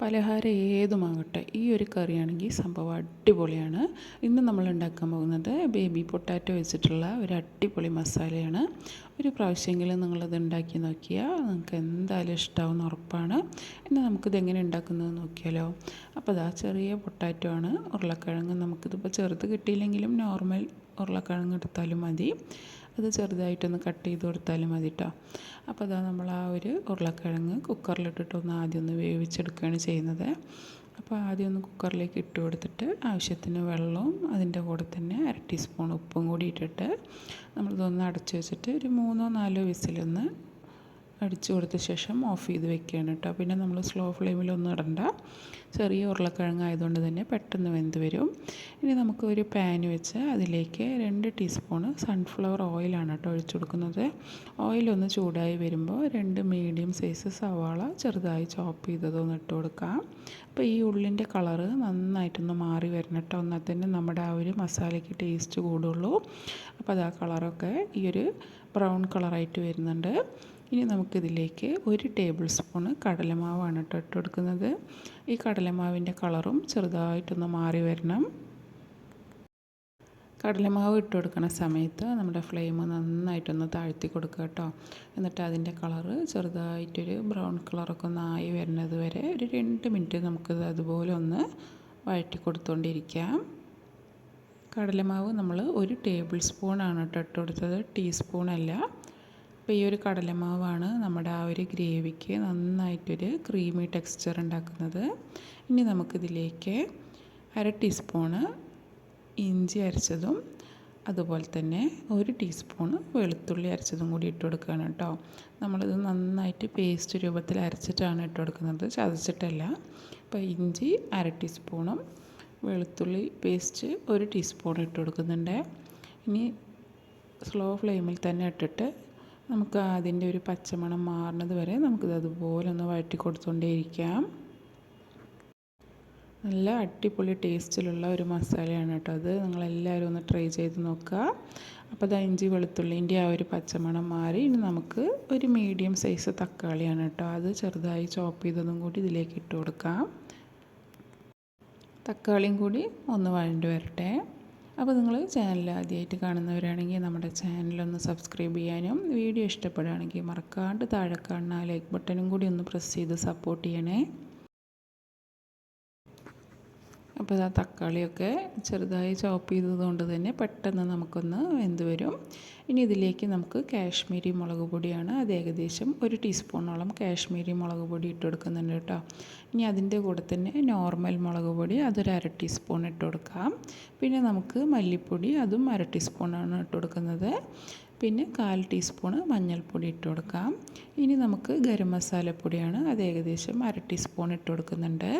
പലഹാരം ഏതുമാകട്ടെ ഈ ഒരു കറിയാണെങ്കിൽ സംഭവം അടിപൊളിയാണ്. ഇന്ന് നമ്മൾ ഉണ്ടാക്കാൻ പോകുന്നത് ബേബി പൊട്ടാറ്റോ വെച്ചിട്ടുള്ള ഒരു അടിപൊളി മസാലയാണ്. ഒരു പ്രാവശ്യമെങ്കിലും നിങ്ങളത് ഉണ്ടാക്കി നോക്കിയാൽ നിങ്ങൾക്ക് എന്തായാലും ഇഷ്ടമാവുന്ന ഉറപ്പാണ്. ഇനി നമുക്കിത് എങ്ങനെ ഉണ്ടാക്കുന്നത് നോക്കിയാലോ. അപ്പോൾ അതാ ചെറിയ പൊട്ടാറ്റോ ആണ്. ഉരുളക്കിഴങ്ങ് നമുക്കിതിപ്പോൾ ചെറുത് കിട്ടിയില്ലെങ്കിലും നോർമൽ ഉരുളക്കിഴങ്ങ് എടുത്താലും മതി. അത് ചെറുതായിട്ടൊന്ന് കട്ട് ചെയ്ത് കൊടുത്താലും മതി കേട്ടോ അപ്പോൾ അതാ നമ്മൾ ആ ഒരു ഉരുളക്കിഴങ്ങ് കുക്കറിലിട്ടിട്ട് ഒന്ന് ആദ്യം ഒന്ന് വേവിച്ചെടുക്കുകയാണ് ചെയ്യുന്നത്. അപ്പോൾ ആദ്യം ഒന്ന് കുക്കറിലേക്ക് ഇട്ട് കൊടുത്തിട്ട് ആവശ്യത്തിന് വെള്ളവും അതിന്റെ കൂടെ തന്നെ അര ടീസ്പൂൺ ഉപ്പും കൂടി ഇട്ടിട്ട് നമ്മളിതൊന്ന് അടച്ചു വെച്ചിട്ട് ഒരു മൂന്നോ നാലോ വിസിലൊന്ന് അടിച്ചു കൊടുത്ത ശേഷം ഓഫ് ചെയ്ത് വെക്കുകയാണ് കേട്ടോ. പിന്നെ നമ്മൾ സ്ലോ ഫ്ലെയിമിലൊന്നും ഇടണ്ട. ചെറിയ ഉരുളക്കിഴങ്ങ് ആയതുകൊണ്ട് തന്നെ പെട്ടെന്ന് വെന്ത് വരും. ഇനി നമുക്ക് ഒരു പാൻ വെച്ച് അതിലേക്ക് രണ്ട് ടീസ്പൂണ് സൺഫ്ലവർ ഓയിലാണ് കേട്ടോ ഒഴിച്ചു കൊടുക്കുന്നത്. ഓയിലൊന്ന് ചൂടായി വരുമ്പോൾ രണ്ട് മീഡിയം സൈസ് സവാള ചെറുതായി ചോപ്പ് ചെയ്തതൊന്ന് ഇട്ട് കൊടുക്കാം. അപ്പോൾ ഈ ഉള്ളിന്റെ കളറ് നന്നായിട്ടൊന്ന് മാറി വരണം കേട്ടോ. എന്നാൽ തന്നെ നമ്മുടെ ആ ഒരു മസാലയ്ക്ക് ടേസ്റ്റ് കൂടുള്ളൂ. അപ്പോൾ അത് ആ കളറൊക്കെ ഈ ഒരു ബ്രൗൺ കളറായിട്ട് വരുന്നുണ്ട്. ഇനി നമുക്കിതിലേക്ക് ഒരു ടേബിൾ സ്പൂണ് കടലമാവാണ് കേട്ടോ ഇട്ട് കൊടുക്കുന്നത് ഈ കടലമാവിന്റെ കളറും ചെറുതായിട്ടൊന്ന് മാറി വരണം. കടലമാവ് ഇട്ട് കൊടുക്കുന്ന സമയത്ത് നമ്മുടെ ഫ്ലെയിം നന്നായിട്ടൊന്ന് താഴ്ത്തി കൊടുക്കുക കേട്ടോ. എന്നിട്ട് അതിന്റെ കളറ് ചെറുതായിട്ടൊരു ബ്രൗൺ കളറൊക്കെ ഒന്ന് ആയി വരുന്നത് വരെ ഒരു രണ്ട് മിനിറ്റ് നമുക്കിത് അതുപോലെ ഒന്ന് വഴറ്റി കൊടുത്തുകൊണ്ടിരിക്കാം കടലമാവ് നമ്മൾ ഒരു ടേബിൾ സ്പൂണാണ് കേട്ടോ ഇട്ട് കൊടുത്തത്. ടീസ്പൂണല്ല അപ്പോൾ ഈ ഒരു കടലമാവാണ് നമ്മുടെ ആ ഒരു ഗ്രേവിക്ക് നന്നായിട്ടൊരു ക്രീമി ടെക്സ്ചർ ഉണ്ടാക്കുന്നത്. ഇനി നമുക്കിതിലേക്ക് അര ടീസ്പൂണ് ഇഞ്ചി അരച്ചതും അതുപോലെ തന്നെ ഒരു ടീസ്പൂണ് വെളുത്തുള്ളി അരച്ചതും കൂടി ഇട്ട് കൊടുക്കുകയാണ് കേട്ടോ. നമ്മളിത് നന്നായിട്ട് പേസ്റ്റ് രൂപത്തിൽ അരച്ചിട്ടാണ് ഇട്ട് കൊടുക്കുന്നത്. ചതച്ചിട്ടല്ല. അപ്പോൾ ഇഞ്ചി അര ടീസ്പൂണും വെളുത്തുള്ളി പേസ്റ്റ് ഒരു ടീസ്പൂൺ ഇട്ട് കൊടുക്കുന്നുണ്ട്. ഇനി സ്ലോ ഫ്ലെയിമിൽ തന്നെ ഇട്ടിട്ട് നമുക്ക് അതിന്റെ ഒരു പച്ചമണം മാറുന്നത് വരെ നമുക്കിത് അതുപോലെ ഒന്ന് വഴറ്റി കൊടുത്തുകൊണ്ടേയിരിക്കാം നല്ല അടിപൊളി ടേസ്റ്റിലുള്ള ഒരു മസാലയാണ് കേട്ടോ അത്. നിങ്ങളെല്ലാവരും ഒന്ന് ട്രൈ ചെയ്ത് നോക്കുക. അപ്പോൾ അത് ഇഞ്ചി വെളുത്തുള്ളിന്റെ ആ ഒരു പച്ചമണം മാറി. ഇനി നമുക്ക് ഒരു മീഡിയം സൈസ് തക്കാളിയാണ് കേട്ടോ അത് ചെറുതായി ചോപ്പ് ചെയ്തതും കൂടി ഇതിലേക്ക് ഇട്ട് കൊടുക്കാം. തക്കാളിയും കൂടി ഒന്ന് വഴണ്ട് വരട്ടെ. അപ്പോൾ നിങ്ങൾ ചാനൽ ആദ്യമായിട്ട് കാണുന്നവരാണെങ്കിൽ നമ്മുടെ ചാനലൊന്ന് സബ്സ്ക്രൈബ് ചെയ്യാനും വീഡിയോ ഇഷ്ടപ്പെടുകയാണെങ്കിൽ മറക്കാണ്ട് താഴെ കാണുന്ന ലൈക്ക് ബട്ടണും കൂടി ഒന്ന് പ്രസ് ചെയ്ത് സപ്പോർട്ട് ചെയ്യണേ. അപ്പോൾ ആ തക്കാളിയൊക്കെ ചെറുതായി ചോപ്പ് ചെയ്തതുകൊണ്ട് തന്നെ പെട്ടെന്ന് നമുക്കൊന്ന് വെന്ത് വരും. ഇനി ഇതിലേക്ക് നമുക്ക് കാശ്മീരി മുളക് പൊടിയാണ്. അത് ഏകദേശം ഒരു ടീസ്പൂണോളം കാശ്മീരി മുളക് പൊടി ഇട്ട് കൊടുക്കുന്നുണ്ട് കേട്ടോ. ഇനി അതിന്റെ കൂടെ തന്നെ നോർമൽ മുളക് പൊടി അതൊരു അര ടീസ്പൂൺ ഇട്ട് കൊടുക്കാം. പിന്നെ നമുക്ക് മല്ലിപ്പൊടി അതും അര ടീസ്പൂണാണ് ഇട്ട് കൊടുക്കുന്നത്. പിന്നെ കാൽ ടീസ്പൂണ് മഞ്ഞൾപ്പൊടി ഇട്ട് കൊടുക്കാം. ഇനി നമുക്ക് ഗരം മസാലപ്പൊടിയാണ്. അത് ഏകദേശം അര ടീസ്പൂൺ ഇട്ട് കൊടുക്കുന്നുണ്ട്.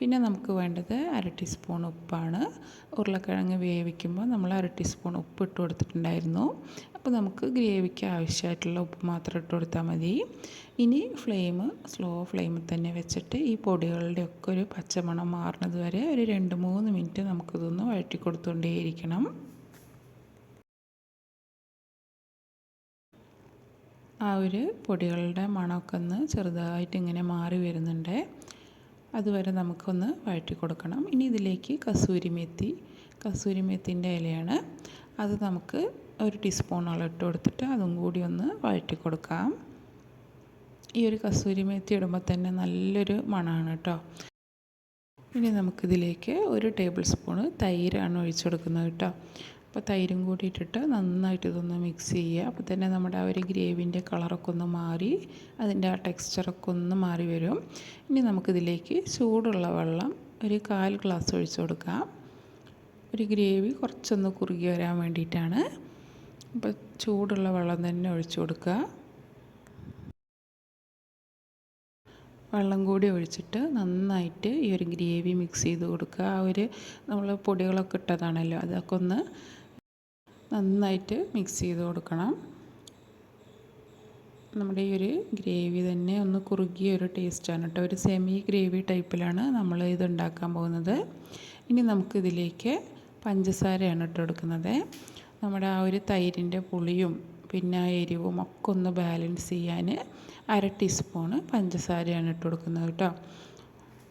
പിന്നെ നമുക്ക് വേണ്ടത് അര ടീസ്പൂൺ ഉപ്പാണ്. ഉരുളക്കിഴങ്ങ് വേവിക്കുമ്പോൾ നമ്മൾ അര ടീസ്പൂൺ ഉപ്പ് ഇട്ട് കൊടുത്തിട്ടുണ്ടായിരുന്നു. അപ്പോൾ നമുക്ക് ഗ്രേവിക്ക് ആവശ്യമായിട്ടുള്ള ഉപ്പ് മാത്രം ഇട്ട് കൊടുത്താൽ മതി. ഇനി ഫ്ലെയിം സ്ലോ ഫ്ലെയിമിൽ തന്നെ വെച്ചിട്ട് ഈ പൊടികളുടെ ഒക്കെ ഒരു പച്ചമണം മാറുന്നത് വരെ ഒരു രണ്ട് മൂന്ന് മിനിറ്റ് നമുക്കിതൊന്ന് വഴറ്റി കൊടുത്തുകൊണ്ടേയിരിക്കണം ആ ഒരു പൊടികളുടെ മണമൊക്കെ ഒന്ന് ചെറുതായിട്ട് ഇങ്ങനെ മാറി വരുന്നുണ്ട്. അതുവരെ നമുക്കൊന്ന് വഴറ്റി കൊടുക്കണം. ഇനി ഇതിലേക്ക് കസൂരി മേത്തി കസൂരി മെത്തിന്റെ ഇലയാണ്. അത് നമുക്ക് ഒരു ടീസ്പൂണോളം ഇട്ട് കൊടുത്തിട്ട് അതും കൂടി ഒന്ന് വഴറ്റി കൊടുക്കാം. ഈ ഒരു കസൂരി മേത്തി ഇടുമ്പോൾ തന്നെ നല്ലൊരു മണമാണ് കേട്ടോ ഇനി നമുക്കിതിലേക്ക് ഒരു ടേബിൾ സ്പൂണ് തൈരാണ് ഒഴിച്ചു കൊടുക്കുന്നത് കേട്ടോ അപ്പോൾ തൈരും കൂടി ഇട്ടിട്ട് നന്നായിട്ട് ഇതൊന്ന് മിക്സ് ചെയ്യുക. അപ്പോൾ തന്നെ നമ്മുടെ ആ ഒരു ഗ്രേവിന്റെ കളറൊക്കെ ഒന്ന് മാറി അതിന്റെ ആ ടെക്സ്ചറൊക്കെ ഒന്ന് മാറി വരും. ഇനി നമുക്കിതിലേക്ക് ചൂടുള്ള വെള്ളം ഒരു കാൽ ഗ്ലാസ് ഒഴിച്ചു കൊടുക്കാം. ഒരു ഗ്രേവി കുറച്ചൊന്ന് കുറുകി വരാൻ വേണ്ടിയിട്ടാണ്. അപ്പോൾ ചൂടുള്ള വെള്ളം തന്നെ ഒഴിച്ചു കൊടുക്കുക. വെള്ളം കൂടി ഒഴിച്ചിട്ട് നന്നായിട്ട് ഈ ഒരു ഗ്രേവി മിക്സ് ചെയ്ത് കൊടുക്കുക. ആ ഒരു നമ്മൾ പൊടികളൊക്കെ ഇട്ടതാണല്ലോ അതൊക്കെ ഒന്ന് നന്നായിട്ട് മിക്സ് ചെയ്ത് കൊടുക്കണം. നമ്മുടെ ഈ ഒരു ഗ്രേവി തന്നെ ഒന്ന് കുറുകിയ ഒരു ടേസ്റ്റാണ് കേട്ടോ. ഒരു സെമി ഗ്രേവി ടൈപ്പിലാണ് നമ്മൾ ഇത് ഉണ്ടാക്കാൻ പോകുന്നത്. ഇനി നമുക്കിതിലേക്ക് പഞ്ചസാരയാണ് ഇട്ട് കൊടുക്കുന്നത്. നമ്മുടെ ആ ഒരു തൈരിന്റെ പുളിയും പിന്നെ ആ എരിവും ഒക്കെ ഒന്ന് ബാലൻസ് ചെയ്യാൻ അര ടീസ്പൂണ് പഞ്ചസാരയാണ് ഇട്ട് കൊടുക്കുന്നത് കേട്ടോ.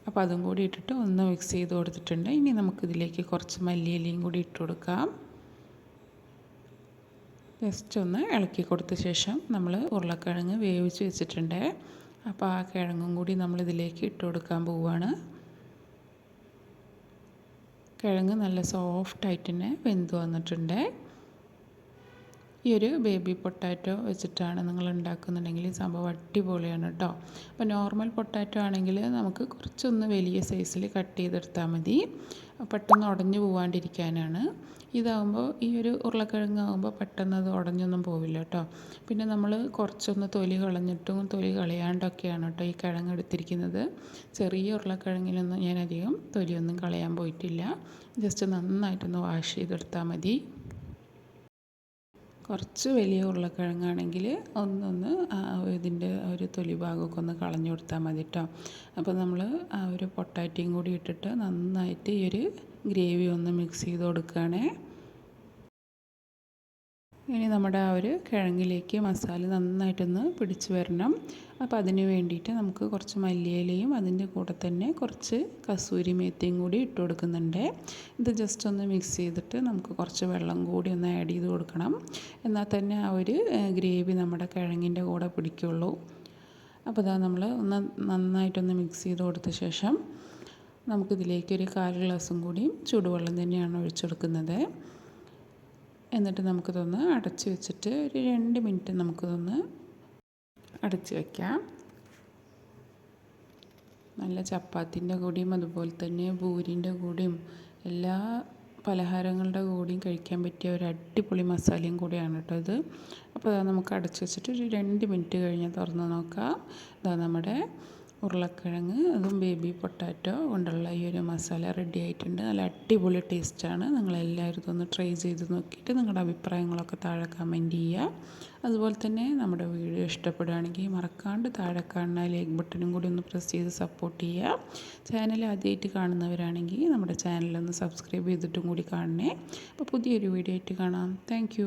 അപ്പോൾ അതും കൂടി ഇട്ടിട്ട് ഒന്ന് മിക്സ് ചെയ്ത് കൊടുത്തിട്ടുണ്ട്. ഇനി നമുക്കിതിലേക്ക് കുറച്ച് മല്ലിയിലയും കൂടി ഇട്ട് കൊടുക്കാം. ജസ്റ്റ് ഒന്ന് ഇളക്കി കൊടുത്ത ശേഷം നമ്മൾ ഉരുളക്കിഴങ്ങ് വേവിച്ച് വെച്ചിട്ടുണ്ട്. അപ്പോൾ ആ കിഴങ്ങും കൂടി നമ്മൾ ഇതിലേക്ക് ഇട്ട് കൊടുക്കാൻ പോവുകയാണ് കിഴങ്ങ് നല്ല സോഫ്റ്റായിട്ട് തന്നെ വെന്ത് വന്നിട്ടുണ്ട്. ഈ ഒരു ബേബി പൊട്ടാറ്റോ വെച്ചിട്ടാണ് നിങ്ങൾ ഉണ്ടാക്കുന്നുണ്ടെങ്കിൽ ഈ സംഭവം അടിപൊളിയാണ് കേട്ടോ അപ്പോൾ നോർമൽ പൊട്ടാറ്റോ ആണെങ്കിൽ നമുക്ക് കുറച്ചൊന്ന് വലിയ സൈസിൽ കട്ട് ചെയ്തെടുത്താൽ മതി. പെട്ടെന്ന് ഉടഞ്ഞു പോവാണ്ടിരിക്കാനാണ്. ഇതാകുമ്പോൾ ഈ ഒരു ഉരുളക്കിഴങ്ങാകുമ്പോൾ പെട്ടെന്ന് അത് ഉടഞ്ഞൊന്നും പോവില്ല കേട്ടോ പിന്നെ നമ്മൾ കുറച്ചൊന്ന് തൊലി കളഞ്ഞിട്ടും തൊലി കളയാണ്ടൊക്കെയാണ് കേട്ടോ ഈ കിഴങ്ങ് എടുത്തിരിക്കുന്നത്. ചെറിയ ഉരുളക്കിഴങ്ങിലൊന്നും ഞാൻ അധികം തൊലിയൊന്നും കളയാൻ പോയിട്ടില്ല. ജസ്റ്റ് നന്നായിട്ടൊന്ന് വാഷ് ചെയ്തെടുത്താൽ മതി. കുറച്ച് വലിയ ഉരുളക്കിഴങ്ങാണെങ്കിൽ ഒന്നൊന്ന് ഇതിന്റെ ഒരു തൊലി ഭാഗമൊക്കെ ഒന്ന് കളഞ്ഞു കൊടുത്താൽ മതി കേട്ടോ അപ്പോൾ നമ്മൾ ആ ഒരു പൊട്ടാറ്റയും കൂടി ഇട്ടിട്ട് നന്നായിട്ട് ഈ ഒരു ഗ്രേവി ഒന്ന് മിക്സ് ചെയ്ത് കൊടുക്കുകയാണേ. ഇനി നമ്മുടെ ആ ഒരു കിഴങ്ങിലേക്ക് മസാല നന്നായിട്ടൊന്ന് പിടിച്ച് വരണം. അപ്പോൾ അതിന് വേണ്ടിയിട്ട് നമുക്ക് കുറച്ച് മല്ലിയിലയും അതിന്റെ കൂടെ തന്നെ കുറച്ച് കസൂരി മേത്തിയും കൂടി ഇട്ട് കൊടുക്കുന്നുണ്ട്. ഇത് ജസ്റ്റ് ഒന്ന് മിക്സ് ചെയ്തിട്ട് നമുക്ക് കുറച്ച് വെള്ളം കൂടി ഒന്ന് ആഡ് ചെയ്ത് കൊടുക്കണം. എന്നാൽ തന്നെ ആ ഒരു ഗ്രേവി നമ്മുടെ കിഴങ്ങിന്റെ കൂടെ പിടിക്കുള്ളൂ. അപ്പോൾ ഇതാ നമ്മൾ ഒന്ന് നന്നായിട്ടൊന്ന് മിക്സ് ചെയ്ത് കൊടുത്ത ശേഷം നമുക്കിതിലേക്ക് ഒരു കാൽ ഗ്ലാസും കൂടിയും ചൂടുവെള്ളം തന്നെയാണ് ഒഴിച്ചെടുക്കുന്നത് എന്നിട്ട് നമുക്കിതൊന്ന് അടച്ച് വെച്ചിട്ട് ഒരു രണ്ട് മിനിറ്റ് നമുക്കിതൊന്ന് അടച്ച് വയ്ക്കാം നല്ല ചപ്പാത്തിന്റെ കൂടിയും അതുപോലെ തന്നെ പൂരിന്റെ കൂടിയും എല്ലാ പലഹാരങ്ങളുടെ കൂടിയും കഴിക്കാൻ പറ്റിയ ഒരു അടിപൊളി മസാലയും കൂടിയാണ് കേട്ടോ ഇത്. അപ്പോൾ നമുക്ക് അടച്ച് വെച്ചിട്ട് ഒരു രണ്ട് മിനിറ്റ് കഴിഞ്ഞ് തുറന്ന് നോക്കാം. ഇതാ നമ്മുടെ ഉരുളക്കിഴങ്ങ് അതും ബേബി പൊട്ടാറ്റോ കൊണ്ടുള്ള ഈ ഒരു മസാല റെഡി ആയിട്ടുണ്ട്. നല്ല അടിപൊളി ടേസ്റ്റാണ് നിങ്ങളെല്ലാവരും ഇതൊന്ന് ട്രൈ ചെയ്ത് നോക്കിയിട്ട് നിങ്ങളുടെ അഭിപ്രായങ്ങളൊക്കെ താഴെ കമന്റ് ചെയ്യുക. അതുപോലെ തന്നെ നമ്മുടെ വീഡിയോ ഇഷ്ടപ്പെടുകയാണെങ്കിൽ മറക്കാണ്ട് താഴെ കാണുന്ന ലൈക്ക് ബട്ടണും കൂടി ഒന്ന് പ്രസ് ചെയ്ത് സപ്പോർട്ട് ചെയ്യുക. ചാനൽ ആദ്യമായിട്ട് കാണുന്നവരാണെങ്കിൽ നമ്മുടെ ചാനലൊന്ന് സബ്സ്ക്രൈബ് ചെയ്തിട്ടും കൂടി കാണണേ. അപ്പോൾ പുതിയൊരു വീഡിയോ ആയിട്ട് കാണാം. താങ്ക്